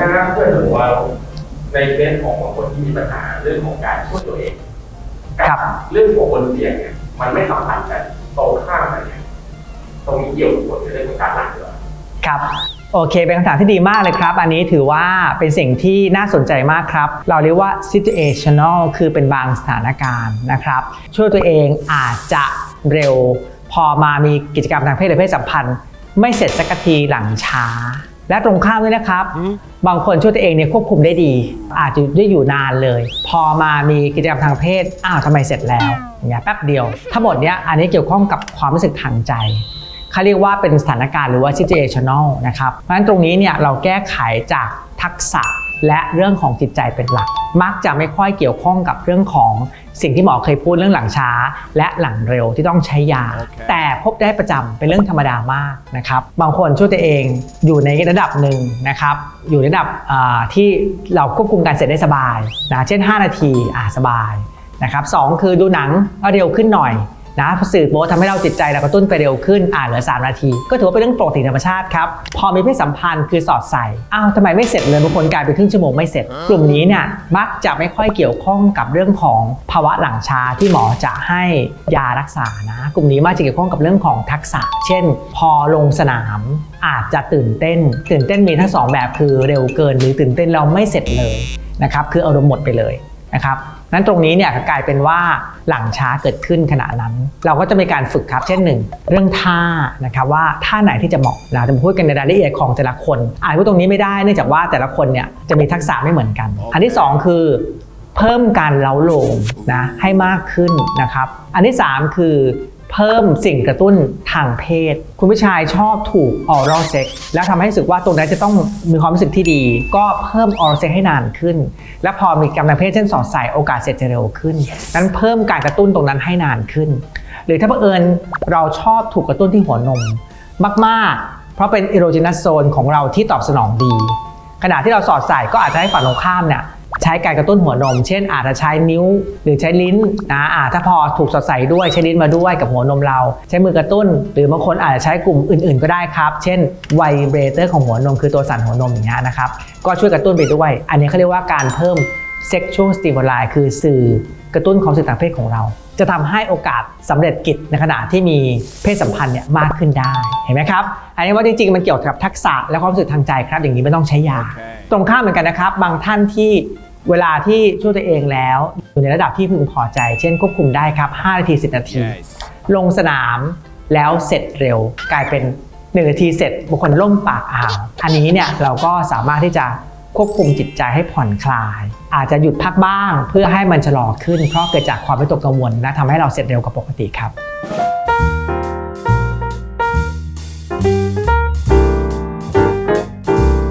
ดังนั้นเพื่อนถือว่าในเคสของบางคนที่มีปัญหาเรื่องของการช่วยตัวเองครับเรื่องของบนเตียงเนี่ยมันไม่สัมพันธ์กันตรงข้ามกันเนี่ยตรงนี้เกี่ยวกับผลในเรื่องของการหลับเหรอครับโอเค เป็นคำถามที่ดีมากเลยครับ อันนี้ถือว่าเป็นสิ่งที่น่าสนใจมากครับ เราเรียกว่า situational คือเป็นบางสถานการณ์นะครับ ช่วยตัวเองอาจจะเร็ว พอมามีกิจกรรมทางเพศหรือเพศสัมพันธ์ ไม่เสร็จสักทีหลังช้า และตรงข้ามด้วยนะครับ บางคนช่วยตัวเองเนี่ยควบคุมได้ดี อาจจะได้อยู่นานเลย พอมามีกิจกรรมทางเพศอ้าวทำไมเสร็จแล้วอย่างเงี้ยแป๊บเดียว ทั้งหมดเนี้ยอันนี้เกี่ยวข้องกับความรู้สึกทางใจเขาเรียกว่าเป็นสถานการณ์หรือว่า situational นะครับเพราะฉะนั้นตรงนี้เนี่ยเราแก้ไขจากทักษะ และเรื่องของจิตใจเป็นหลัก มักจะไม่ค่อยเกี่ยวข้องกับเรื่องของสิ่งที่หมอเคยพูดเรื่องหลังช้า และหลังเร็วที่ต้องใช้ยาโอเคแต่พบได้ประจำเป็นเรื่องธรรมดามากนะครับ บางคนช่วยตัวเองอยู่ในระดับหนึ่งนะครับ อยู่ในระดับอ่าที่เราควบคุมการเสร็จได้สบายนะเช่น 5 นาทีอ่าสบายนะครับสองคือดูหนังก็เร็วขึ้นหน่อย นะสื่อโป๊ทำให้เราจิตใจเรากระตุ้นไปเร็วขึ้นอ่าเหลือ 3 นาที ก็ถือว่าเป็นเรื่องปกติธรรมชาติครับ พอมีเพศสัมพันธ์คือสอดใส่อ้าวทำไมไม่เสร็จเลยบางคนกลายเป็นครึ่งชั่วโมงไม่เสร็จ กลุ่มนี้เนี่ยมักจะไม่ค่อยเกี่ยวข้องกับเรื่องของภาวะหลังชาที่หมอจะให้ยารักษานะ กลุ่มนี้มักจะเกี่ยวข้องกับเรื่องของทักษะ เช่น พอลงสนามอาจจะตื่นเต้น ตื่นเต้นมีทั้งสองแบบคือเร็วเกินหรือตื่นเต้นเราไม่เสร็จเลยนะครับคืออารมณ์หมดไปเลย นะครับนั้นตรงนี้เนี่ยกลายเป็นว่าหลังช้าเกิดขึ้นขณะนั้น เราก็จะมีการฝึกครับเช่นหนึ่งเรื่องท่านะครับว่าท่าไหนที่จะเหมาะเราจะมาพูดกันในรายละเอียดของแต่ละคนอ่านพูดตรงนี้ไม่ได้เนื่องจากว่าแต่ละคนเนี่ยจะมีทักษะไม่เหมือนกัน อันที่สองคือ เพิ่มการเล้าโลมนะให้มากขึ้นนะครับ อันที่ 3 คือ เพิ่มสิ่งกระตุ้นทางเพศ คุณผู้ชายชอบถูกออรัลเซ็กแล้วทำให้รู้สึกว่าตรงนั้นจะต้องมีความรู้สึกที่ดี ก็เพิ่มออรัลเซ็กให้นานขึ้น และพอมีกรรมทางเพศเช่นสอดใส่โอกาสเสร็จจะเร็วขึ้น นั้นเพิ่มการกระตุ้นตรงนั้นให้นานขึ้น หรือถ้าบังเอิญเราชอบถูกกระตุ้นที่หัวนมมากๆ เพราะเป็นอโรจินัสโซนของเราที่ตอบสนองดีขณะที่เราสอดใส่ก็อาจจะให้ฝั่งตรงข้ามเนี่ย ใช้การกระตุ้นหัวนม เช่น อาจจะใช้นิ้วหรือใช้ลิ้นนะอ่าถ้าพอถูกสอดใส่ด้วยใช้ลิ้นมาด้วยกับหัวนมเรา ใช้มือกระตุ้น หรือบางคนอาจจะใช้กลุ่มอื่น ๆ ก็ได้ครับ เช่นไวเบรเตอร์ของหัวนมคือตัวสั่นหัวนมอย่างเงี้ยนะครับก็ช่วยกระตุ้นไปด้วย อันนี้เขาเรียกว่าการเพิ่ม sexual stimuli คือสื่อกระตุ้นความรู้สึกทางเพศของเรา จะทำให้โอกาสสำเร็จกิจในขณะที่มีเพศสัมพันธ์เนี่ยมากขึ้นได้เห็นไหมครับ อันนี้ว่าจริงๆ มันเกี่ยวกับทักษะและความรู้สึกทางใจครับ อย่างนี้ไม่ต้องใช้ยาโอเคตรงข้ามเหมือนกันนะครับ บางท่านที่ เวลาที่ช่วยตัวเองแล้วอยู่ในระดับที่พึงพอใจ เช่นควบคุมได้ครับ 5 นาที 10 นาที Yes ลงสนามแล้วเสร็จเร็วกลายเป็น1นาทีเสร็จบางคนล่มปากอ่าวอันนี้เนี่ยเราก็สามารถที่จะควบคุมจิตใจให้ผ่อนคลาย อาจจะหยุดพักบ้างเพื่อให้มันชะลอขึ้นเพราะเกิดจากความวิตกกังวลและทำให้เราเสร็จเร็วกว่าปกติครับ